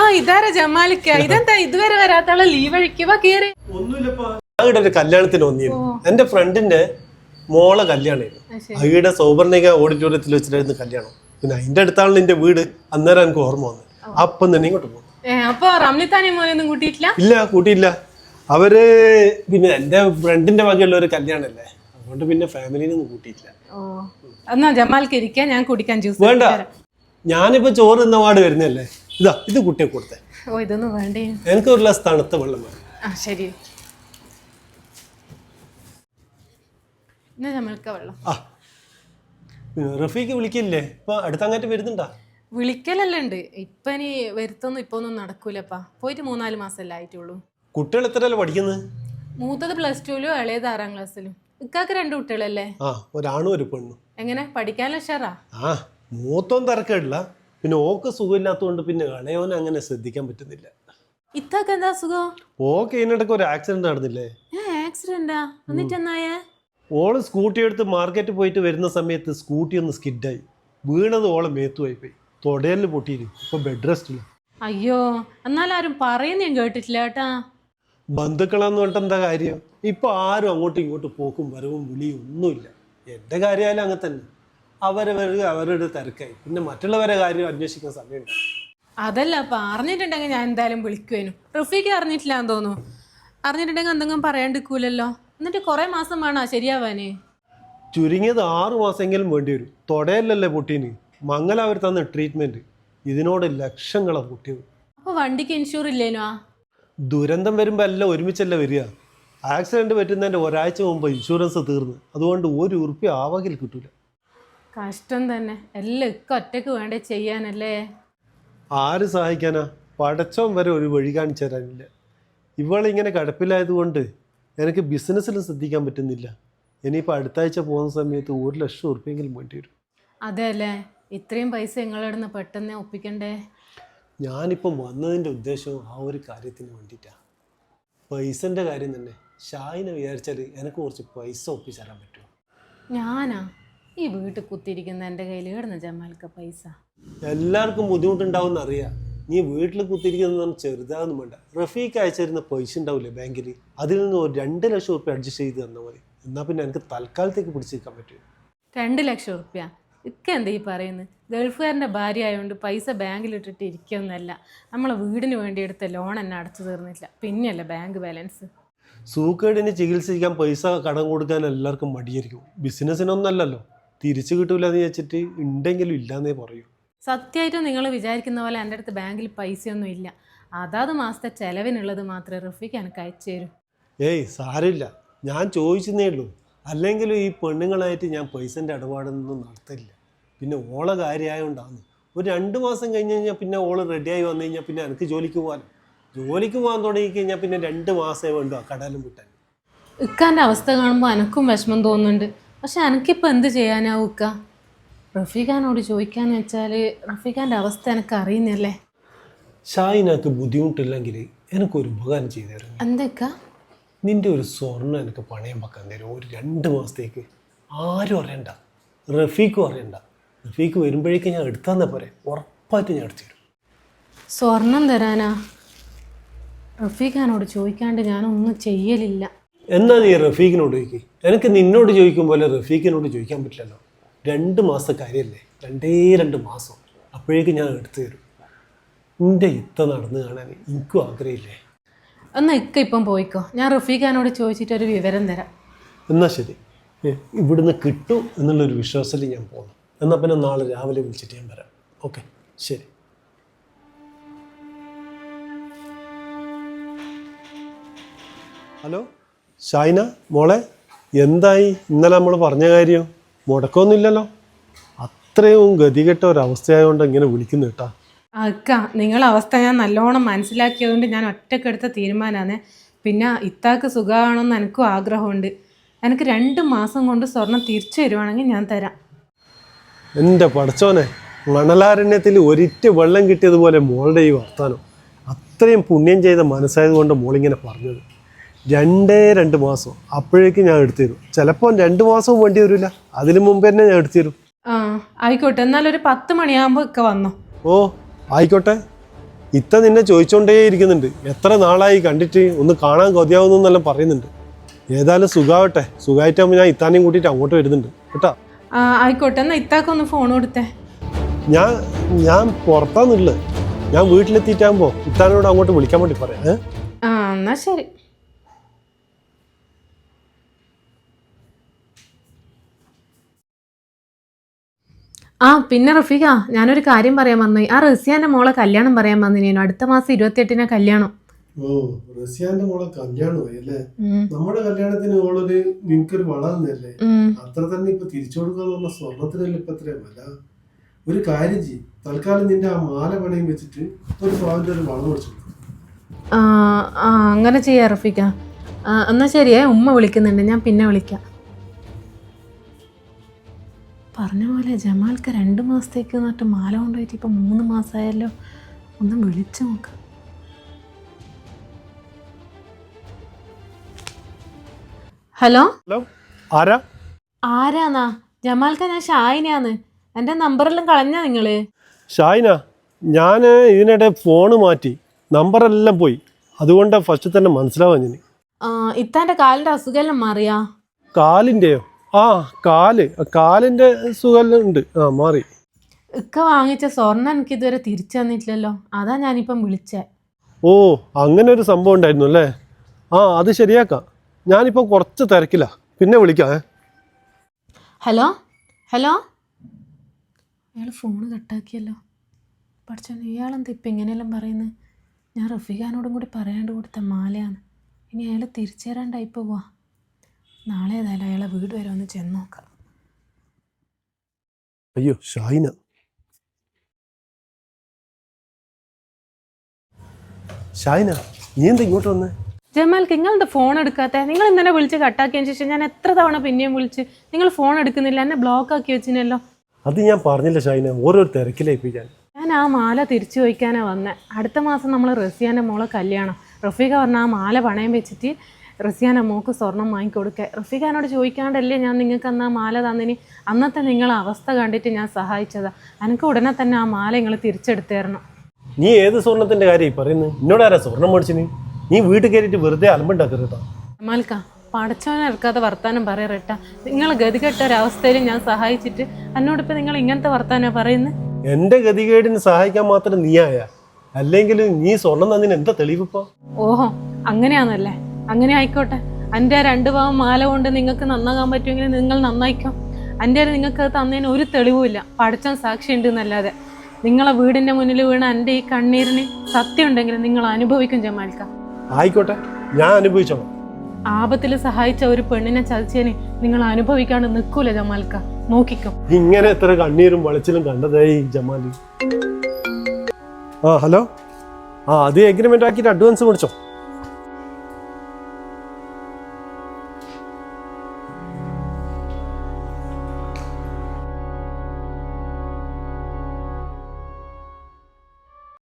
ആ ഇതാരാ ജമാലിക്ക? ഇതെന്താ ഇതുവരെ വരാത്താളെ ലീവ് അഴിക്കുക കേറി? ഇവിടെ ഒരു കല്യാണത്തിന് വന്നിരുന്നു. എന്റെ ഫ്രണ്ടിന്റെ മോളെ കല്യാണമായിരുന്നു. അവിടെ സൗവർണിക ഓഡിറ്റോറിയത്തിൽ വെച്ചിട്ടായിരുന്നു കല്യാണം. പിന്നെ അതിന്റെ അടുത്താണ് എന്റെ വീട്. അന്നേരം എനിക്ക് ഓർമ്മ വന്നത്. അപ്പം തന്നെ ഇങ്ങോട്ട് പോകും അപ്പൊ റംലിത്താനെ മോനൊന്നും കൂട്ടിയിട്ടില്ല? ഇല്ല കൂട്ടിയില്ല. അവർ പിന്നെ എന്റെ ഫ്രണ്ടിന്റെ വകയുള്ള ഒരു കല്യാണല്ലേ അതുകൊണ്ട് പിന്നെ ഫാമിലിനൊന്നും കൂട്ടിയിട്ടില്ല. എന്നാ ഇരിക്കാൻ ഞാൻ കുടിക്കാൻ ജ്യൂസ് വേണ്ട. ഞാനിപ്പോ ചോറ് തിന്ന പാട് വരുന്നല്ലേ ഇതാ ഇത് കുട്ടിയെ കൊടുത്തേ. ഓ ഇതൊന്നും വേണ്ടേ. എനിക്ക് ഒരു ഗ്ലാസ് തണുത്ത വെള്ളം വേണം. ആ ശരി. എന്നാ ജമാലിക്ക വെള്ളം. ആ റഫീക്ക് വിളിക്കില്ലേ? ഇപ്പൊ അടുത്തങ്ങാറ്റ് വരുന്നുണ്ടാ? വിളിക്കലല്ല ഉണ്ട് ഇപ്പൊ ഇനി വരുത്തൊന്നും ഇപ്പൊ ഒന്നും നടക്കൂലപ്പാ പോയിട്ട് മൂന്നാൽ മാസമല്ലേ ആയിട്ടുള്ളൂ. കുട്ടികൾ എത്രയല്ലേ പഠിക്കുന്നത് മൂത്തത് പ്ലസ് ടുവിലും ഇളയത് ആറാം ക്ലാസ്സിലും ഇക്കാക്ക് രണ്ട് കുട്ടികളല്ലേ? ആ ഒരാണും ഒരു പെണ്ണും. എങ്ങനെ? പഠിക്കാനുള്ള ഉഷാറാ? ആ മൂത്തോൻ തിരക്കേടില്ല. പിന്നെ ഓക്ക് സുഖമില്ലാത്തതുകൊണ്ട് പിന്നെ ഇളയോനെ അങ്ങനെ ശ്രദ്ധിക്കാൻ പറ്റുന്നില്ല. ഇത്താക്ക് എന്താ സുഖം ഓക്ക് ഇതിനിടയ്ക്ക് ഒരു ആക്സിഡന്റ് നടന്നില്ലേ? ആക്സിഡന്റാ എന്നിട്ട് എന്നായേ ഓൾ സ്കൂട്ടി എടുത്ത് മാർക്കറ്റ് പോയിട്ട് വരുന്ന സമയത്ത് സ്കൂട്ടി ഒന്ന് സ്കിഡായി വീണത് ഓളെ മേത്തുമായി പോയി. തൊടയലിൽ പൊട്ടിയിരുന്നു ഇപ്പൊ ബെഡ് റെസ്റ്റില്ല അയ്യോ എന്നാലാരും പറയുന്ന ഞാൻ കേട്ടിട്ടില്ല കേട്ടാ. ബന്ധുക്കളെന്ന് പറഞ്ഞിട്ട് എന്താ കാര്യം? ഇപ്പൊ ആരും അങ്ങോട്ടും ഇങ്ങോട്ടും പോക്കും വരവും വിളിയും ഒന്നുമില്ല. എന്റെ കാര്യമായാലും അങ്ങനെ തന്നെ. അവരവർക്ക് അവരുടെ തിരക്കായി. പിന്നെ മറ്റുള്ളവരെ കാര്യം അന്വേഷിക്കുന്ന സമയമുണ്ട് അതല്ല അപ്പൊ അറിഞ്ഞിട്ടുണ്ടെങ്കിൽ ഞാൻ എന്തായാലും വിളിക്കുവേനു. റഫീക്ക് അറിഞ്ഞിട്ടില്ല എന്ന് തോന്നുന്നു. അറിഞ്ഞിട്ടുണ്ടെങ്കിൽ എന്തെങ്കിലും പറയാണ്ടിരിക്കൂലല്ലോ എന്നിട്ട് കുറെ മാസം വേണോ? ശരിയാവാനേ. ചുരുങ്ങിയത് ആറു മാസമെങ്കിലും വേണ്ടി വരും. തൊടയല്ലല്ലേ പൊട്ടീന്. മംഗല അവർ തന്ന ട്രീറ്റ്മെന്റ് ഇതിനോട് ലക്ഷങ്ങളാണ് പൊട്ടിയത്. അപ്പൊ വണ്ടിക്ക് ഇൻഷൂർ ഇല്ലേനോ ദുരന്തം വരുമ്പോൾ എല്ലാം ഒരുമിച്ചല്ല വരിക. ആക്സിഡന്റ് പറ്റുന്നതിന്റെ ഒരാഴ്ച മുമ്പ് ഇൻഷുറൻസ് തീർന്നു. അതുകൊണ്ട് ഒരു ഉറുപ്പ്യ ആവകിൽ കിട്ടൂല. കഷ്ടം തന്നെ. എല്ലാം ഇക്ക ഒറ്റയ്ക്ക് വേണ്ടേ ചെയ്യാനല്ലേ? ആര് സഹായിക്കാനാ? പടച്ചോൻ വരെ ഒരു വഴി കാണിച്ചു തരാനില്ല. ഇവളിങ്ങനെ കടപ്പിലായതുകൊണ്ട് എനിക്ക് ബിസിനസ്സിലും ശ്രദ്ധിക്കാൻ പറ്റുന്നില്ല. ഇനിയിപ്പോൾ അടുത്ത ആഴ്ച പോകുന്ന സമയത്ത് ഒരു ലക്ഷം ഉറുപ്പ്യെങ്കിലും വേണ്ടി വരും. അതെ അല്ലേ? ഇത്രയും പൈസ നിങ്ങളുടെ നിന്ന് പെട്ടെന്ന് ഒപ്പിക്കണ്ടേ? ഞാനിപ്പം വന്നതിന്റെ ഉദ്ദേശം ആ ഒരു കാര്യത്തിന് വേണ്ടിയിട്ടാണ് പൈസന്റെ കാര്യം തന്നെ. ഷായിനെ വിചാരിച്ചാൽ എനിക്ക് കുറച്ച് പൈസ ഒപ്പിച്ചു തരാൻ പറ്റുമോ? ഞാനാ? ഈ വീട്ടിൽ കുത്തിയിരിക്കുന്ന എന്റെ കയ്യിൽ ഇടുന്ന ജമാലിക്ക പൈസ. എല്ലാവർക്കും ബുദ്ധിമുട്ടുണ്ടാവും അറിയാം. നീ വീട്ടിൽ കുത്തിയിരിക്കുന്നത് ചെറുതാകുന്നു വേണ്ട. റഫീക്ക് അയച്ചിരുന്ന പൈസ ഉണ്ടാവില്ലേ ബാങ്കിൽ അതിൽ നിന്ന് ഒരു രണ്ട് ലക്ഷം റുപ്യ അഡ്ജസ്റ്റ് ചെയ്ത് തന്നാൽ മതി. എന്നാൽ പിന്നെ എനിക്ക് തൽക്കാലത്തേക്ക് പിടിച്ചിരിക്കാൻ പറ്റും രണ്ട് ലക്ഷം റുപ്യ ഇക്ക എന്താ ഈ പറയുന്നത്? ഗൾഫുകാരന്റെ ഭാര്യ ആയതുകൊണ്ട് പൈസ ബാങ്കിലിട്ടിട്ട് ഇരിക്കുകയൊന്നുമല്ല നമ്മളെ വീടിന് വേണ്ടി എടുത്ത ലോൺ എന്നെ അടച്ചു തീർന്നില്ല. പിന്നെയല്ല ബാങ്ക് ബാലൻസ് സൂക്കേടിന് ചികിത്സിക്കാൻ പൈസ കടം കൊടുക്കാൻ എല്ലാവർക്കും മടിയായിരിക്കും. ബിസിനസ്സിനൊന്നല്ലല്ലോ തിരിച്ചു കിട്ടൂല എന്ന് വെച്ചിട്ട് ഉണ്ടെങ്കിലും ഇല്ലാന്നേ പറയൂ. സത്യമായിട്ട് നിങ്ങൾ വിചാരിക്കുന്ന പോലെ എന്റെ അടുത്ത് ബാങ്കിൽ പൈസയൊന്നും ഇല്ല. അതാത് മാസത്തെ ചെലവിനുള്ളത് മാത്രമേ റഫീഖ് എനിക്ക് അയച്ചു തരൂ. ഏയ് സാരമില്ല. ഞാൻ ചോദിച്ചെന്നേ ഉള്ളൂ. അല്ലെങ്കിലും ഈ പെണ്ണുങ്ങളായിട്ട് ഞാൻ പൈസന്റെ ഇടപാടൊന്നും നടത്തില്ല. പിന്നെ ഓള കാര്യമായതുകൊണ്ടാണ് ഒരു രണ്ട് മാസം കഴിഞ്ഞ് കഴിഞ്ഞാൽ പിന്നെ ഓൾ റെഡിയായി വന്നു കഴിഞ്ഞാൽ പിന്നെ എനിക്ക് ജോലിക്ക് പോകാൻ ജോലിക്ക് പോകാൻ തുടങ്ങി കഴിഞ്ഞാൽ പിന്നെ രണ്ട് മാസമേ വേണ്ടു ആ കടലും വിട്ടാൻ. ഇക്കാന്റെ അവസ്ഥ കാണുമ്പോൾ എനക്കും വിഷമം തോന്നുന്നുണ്ട്. പക്ഷെ എനിക്കിപ്പോൾ എന്ത് ചെയ്യാനാവും ഇക്ക റഫീഖാനോട് ചോദിക്കാന്ന് വെച്ചാൽ റഫീഖാന്റെ അവസ്ഥ എനിക്ക് അറിയുന്നല്ലേ? ഷായിനക്ക് ബുദ്ധിമുട്ടില്ലെങ്കിൽ എനിക്കൊരു ഉപകാരം ചെയ്തു തരും എന്തൊക്കെ? നിന്റെ ഒരു സ്വർണം എനിക്ക് പണയം വെക്കാൻ തരും ഒരു രണ്ട് മാസത്തേക്ക് ആരും അറിയണ്ട. റഫീഖും അറിയണ്ട. റഫീഖ് വരുമ്പോഴേക്ക് ഞാൻ എടുത്താന്നേ പോരെ. ഉറപ്പായിട്ട് ഞാൻ എടുത്തു തരും സ്വർണം തരാനാ? റഫീഖാനോട് ചോദിക്കാണ്ട് ഞാനൊന്നും ചെയ്യലില്ല. എന്നാ നീ റഫീഖിനോട് ചോദിക്ക്? എനിക്ക് നിന്നോട് ചോദിക്കും പോലെ റഫീഖിനോട് ചോദിക്കാൻ പറ്റില്ലല്ലോ. രണ്ട് മാസം കാര്യമല്ലേ രണ്ടേ രണ്ട് മാസം. അപ്പോഴേക്കും ഞാൻ എടുത്തു തരും. നിന്റെ ഇത്ത നടന്ന് കാണാൻ എനിക്കും ആഗ്രഹമില്ലേ? എന്നാ ഇക്ക ഇപ്പം പോയിക്കോ. ഞാൻ റഫീഖാനോട് ചോദിച്ചിട്ട് ഒരു വിവരം തരാം. എന്നാ ശരി. ഇവിടുന്ന് കിട്ടും എന്നുള്ളൊരു വിശ്വാസത്തിൽ ഞാൻ പോകുന്നു എന്നാൽ പിന്നെ നാളെ രാവിലെ വിളിച്ചിട്ട് ഞാൻ വരാം. ഓക്കെ ശരി. ഹലോ? ഷൈന മോളെ എന്തായി? ഇന്നലെ നമ്മൾ പറഞ്ഞ കാര്യം മുടക്കമൊന്നുമില്ലല്ലോ. അത്രയും ഗതികെട്ട ഒരവസ്ഥയായതുകൊണ്ട് ഇങ്ങനെ വിളിക്കുന്നു കേട്ടാ. അക്ക നിങ്ങളെ അവസ്ഥ ഞാൻ നല്ലോണം മനസ്സിലാക്കിയതുകൊണ്ട് ഞാൻ ഒറ്റക്കെടുത്ത തീരുമാനമാണ് പിന്നെ ഇത്താക്ക് സുഖമാണെന്ന് എനിക്കും ആഗ്രഹമുണ്ട്. എനിക്ക് രണ്ട് മാസം കൊണ്ട് സ്വർണം തിരിച്ചു തരുവാണെങ്കിൽ ഞാൻ തരാം. എന്റെ പടച്ചോനെ മണലാരണ്യത്തിൽ ഒരിറ്റ് വെള്ളം കിട്ടിയതുപോലെ മോളുടെ ഈ വർത്താനം. അത്രയും പുണ്യം ചെയ്ത മനസ്സായത് കൊണ്ട് മോളിങ്ങനെ പറഞ്ഞത്. രണ്ടേ രണ്ട് മാസം. അപ്പോഴേക്കും ഞാൻ എടുത്തു തരും. ചിലപ്പോൾ രണ്ട് മാസവും വേണ്ടി വരില്ല അതിനു മുമ്പ് തന്നെ ഞാൻ എടുത്തു തരും. ആ ആയിക്കോട്ടെ. എന്നാലൊരു പത്ത് മണിയാകുമ്പോ ഒക്കെ വന്നോ. ഓ ആയിക്കോട്ടെ. ഇത്ത നിന്നെ ചോദിച്ചോണ്ടേ ഇരിക്കുന്നുണ്ട്. എത്ര നാളായി കണ്ടിട്ട് ഒന്ന് കാണാൻ കൊതിയാവുന്നെല്ലാം പറയുന്നുണ്ട്. ഏതായാലും സുഖാവട്ടെ. സുഖമായിട്ടാകുമ്പോൾ ഞാൻ ഇത്താനെയും കൂട്ടിയിട്ട് അങ്ങോട്ട് വരുന്നുണ്ട്. കേട്ടോ? ആ, ആയിക്കോട്ടെ. എന്നാ ഇത്താക്കൊന്ന് ഫോൺ കൊടുത്തേ. ഞാൻ ഞാൻ പുറത്താന്നുള്ളത് ഞാൻ വീട്ടിലെത്തിയിട്ടാകുമ്പോൾ ഇത്താനോട് അങ്ങോട്ട് വിളിക്കാൻ വേണ്ടി പറയാം. ഏ? ആ എന്നാ ശരി. ആ പിന്നെ റഫീഖ ഞാനൊരു കാര്യം പറയാൻ വന്നു. ആ റസിയാന്റെ മോളെ കല്യാണം പറയാൻ വന്നിനു. അടുത്ത മാസം ഇരുപത്തിയെട്ടിനാ കല്യാണം. ഓ റസിയാന്റെ മോളെ കല്യാണമായി അല്ലേ? നമ്മുടെ കല്യാണത്തിന് ഓളൊരു നിനക്കൊരു വളർന്നല്ലേ അത്ര തന്നെ ഇപ്പൊ തിരിച്ചു കൊടുക്കാന്നുള്ള സ്വർണത്തിനല്ല ഇപ്പൊ അത്രയും വില? ഒരു കാര്യം ചെയ്യും. തൽക്കാലം നിന്റെ ആ മാല പണയം വെച്ചിട്ട് ഒരു പാവിന്റെ ഒരു വളം ആ അങ്ങനെ ചെയ്യാം റഫിക്ക എന്നാ ശരിയേ ഉമ്മ വിളിക്കുന്നുണ്ട്. ഞാൻ പിന്നെ വിളിക്കാം. പറഞ്ഞ പോലെ ജമാൽക്ക് രണ്ട് മാസത്തേക്ക് എന്നിട്ട് മാല കൊണ്ടുപോയിട്ട് ഇപ്പം മൂന്ന് മാസമായല്ലോ. ഒന്ന് വിളിച്ചു നോക്കാം. ഹലോ? ഹലോ ആരാ? ആരാന്നാ? ജമാൽക്ക ഞാൻ ഷായിനാന്ന് എന്റെ നമ്പറെല്ലാം കളഞ്ഞാ നിങ്ങൾ? ഷായിന ഞാൻ ഇതിനിടെ ഫോണ് മാറ്റി നമ്പറെല്ലാം പോയി. അതുകൊണ്ട് ഫസ്റ്റ് തന്നെ മനസ്സിലാവാൻ ഞാൻ ഇത്താന്റെ കാലിന്റെ അസുഖമെല്ലാം മാറിയാ? കാലിന്റെയോ? ആ കാൽ. കാലിന്റെ സുഖമുണ്ട് സുഖമെല്ലാം ഉണ്ട്. ആ മാറി. ഇക്ക വാങ്ങിച്ച സ്വർണം എനിക്ക് ഇതുവരെ തിരിച്ചു തന്നിട്ടില്ലല്ലോ. അതാ ഞാനിപ്പം വിളിച്ചേ. ഓ അങ്ങനെ ഒരു സംഭവം ഉണ്ടായിരുന്നു അല്ലേ? ആ അത് ശരിയാക്കാം. ഞാനിപ്പോൾ കുറച്ച് തിരക്കില്ല പിന്നെ വിളിക്കാം ഹലോ? ഹലോ? അയാൾ ഫോണ് കട്ടാക്കിയല്ലോ. പഠിച്ചോ ഇയാളെന്താ ഇപ്പം ഇങ്ങനെയെല്ലാം പറയുന്നത് ഞാൻ റഫീഖാനോടും കൂടി പറയാണ്ട് കൊടുത്ത മാലയാണ്. ഇനി അയാൾ തിരിച്ചു തരാണ്ടായി പോവാ. നാളെ ഏതായാലും അയാളെ വീട് വരെ ഒന്ന് ചെന്ന് നോക്കാം. അയ്യോ ഷായിന ഷായിന നീ എന്താ ഇങ്ങോട്ട് വന്നേ? ജമാൽക്ക് നിങ്ങളെന്താ ഫോൺ എടുക്കാത്ത? നിങ്ങൾ ഇന്നലെ വിളിച്ച് കട്ടാക്കിയതിന് ശേഷം ഞാൻ എത്ര തവണ പിന്നെയും വിളിച്ച് നിങ്ങൾ ഫോൺ എടുക്കുന്നില്ല എന്നെ ബ്ലോക്ക് ആക്കി വെച്ചിനല്ലോ. അത് ഞാൻ പറഞ്ഞില്ല ഷായിന ഓരോ തിരക്കിലേപ്പിക്കാൻ ഞാൻ. ആ മാല തിരിച്ചു വയ്ക്കാനാണ് വന്നത് അടുത്ത മാസം നമ്മൾ റസിയാന്റെ മോളെ കല്യാണം. റഫീഖ പറഞ്ഞ ആ മാല പണയം വെച്ചിട്ട് റസിയാന്റെ മോക്ക് സ്വർണം വാങ്ങിക്കൊടുക്കുക റഫീഖാനോട് ചോദിക്കാണ്ടല്ലേ ഞാൻ നിങ്ങൾക്ക് അന്ന് ആ മാല തന്നിനി? അന്നത്തെ നിങ്ങളെ അവസ്ഥ കണ്ടിട്ട് ഞാൻ സഹായിച്ചതാ. എനിക്ക് ഉടനെ തന്നെ ആ മാല നിങ്ങൾ തിരിച്ചെടുത്തു തരണം. നീ ഏത് സ്വർണത്തിന്റെ കാര്യം പറയുന്നത് എന്നോട് ആരാ സ്വർണം മേടിച്ചു നീ നീ വീട്ടിൽ കയറിയിട്ട് വെറുതെ അലമ്പുണ്ടാക്കരുത് മാൽക്ക ഇറക്കാതെ വർത്താനം പറയറട്ട നിങ്ങൾ ഗതികെട്ട ഒരവസ്ഥയിൽ ഞാൻ സഹായിച്ചിട്ട് എന്നോടിപ്പോൾ നിങ്ങൾ ഇങ്ങനത്തെ വർത്താനം പറയുന്നത് എന്റെ ഗതികേടിന് സഹായിക്കാൻ മാത്രം നീയായ? അല്ലെങ്കിൽ നീ സ്വർണം തന്നിന് എന്താ തെളിവിപ്പോ? ഓഹോ അങ്ങനെയാണല്ലേ അങ്ങനെ ആയിക്കോട്ടെ. എന്റെ രണ്ട് ഭാഗം മാല കൊണ്ട് നിങ്ങൾക്ക് നന്നാകാൻ പറ്റുമെങ്കിൽ നിങ്ങൾ നന്നായിക്കോ. എന്റെ നിങ്ങൾക്ക് അത് തന്നതിന് ഒരു തെളിവുമില്ല പഠിച്ചാൻ സാക്ഷിയുണ്ട് എന്നല്ലാതെ നിങ്ങളെ വീടിന്റെ മുന്നിൽ വീണ എന്റെ ഈ കണ്ണീരിന് സത്യം ഉണ്ടെങ്കിൽ നിങ്ങൾ അനുഭവിക്കും ജമാൽക്ക. ആയിക്കോട്ടെ. ഞാൻ അനുഭവിച്ചോളാം. ആപത്തിൽ സഹായിച്ച ഒരു പെണ്ണിനെ ചതിച്ചതിന് നിങ്ങൾ അനുഭവിക്കാണ്ട് നിൽക്കൂല ജമാൽക്ക. നോക്കിക്കോ. ഇങ്ങനെ എത്ര കണ്ണീരും വളച്ചിലും കണ്ടതായി ജമാൽ ജമാലി. ആ ഹലോ? ആ അത് എഗ്രിമെന്റ് ആക്കിയിട്ട് അഡ്വാൻസ് മേടിച്ചോ.